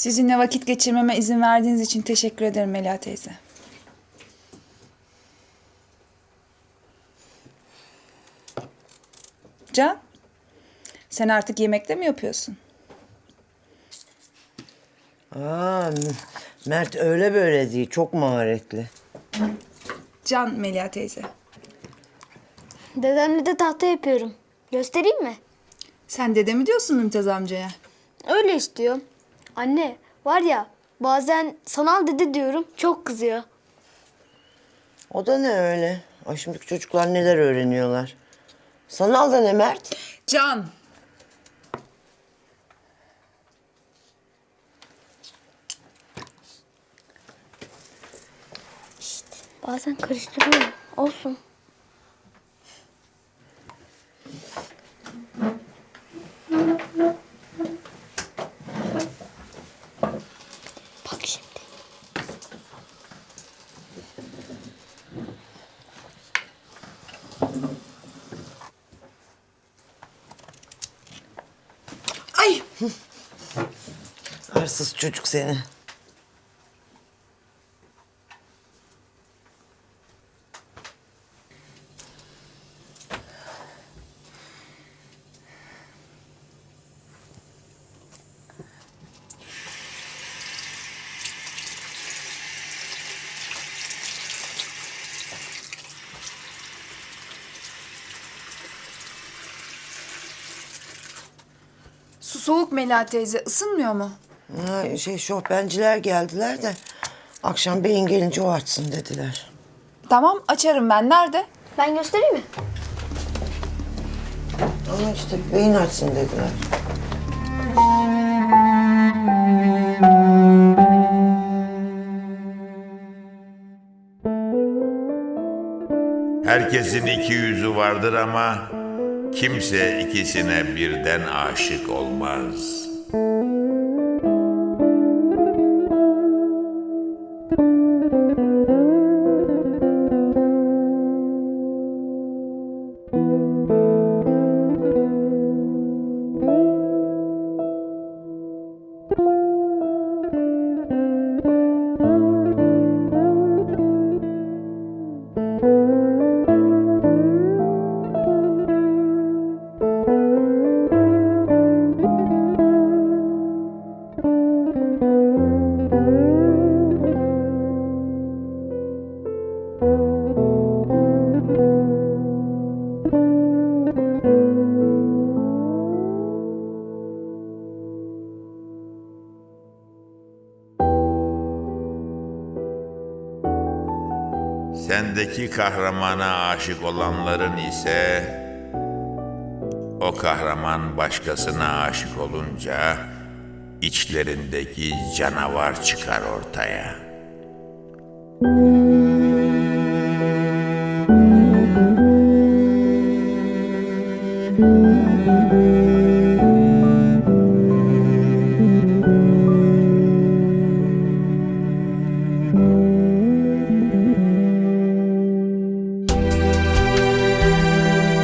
Sizinle vakit geçirmeme izin verdiğiniz için teşekkür ederim Melia teyze. Can, sen artık yemekte mi yapıyorsun? Aa, Mert öyle böyle değil. Çok maharetli. Can Melia teyze. Dedemle de tahta yapıyorum. Göstereyim mi? Sen dede mi diyorsun Mümtaz amcaya? Öyle istiyor. Anne var ya bazen sanal dede diyorum çok kızıyor. O da ne öyle? Ay şimdiki çocuklar neler öğreniyorlar. Sanal da ne Mert? Can, Bazen karıştırıyorum. Olsun. Arsız çocuk seni. Soğuk Melia teyze ısınmıyor mu? Ha, şey şofbenciler geldiler de akşam beyin gelince o açsın dediler. Tamam açarım ben. Nerede? Ben göstereyim mi? Ama işte beyin açsın dediler. Herkesin iki yüzü vardır ama kimse ikisine birden aşık olmaz. Sendeki kahramana aşık olanların ise o kahraman başkasına aşık olunca içlerindeki canavar çıkar ortaya.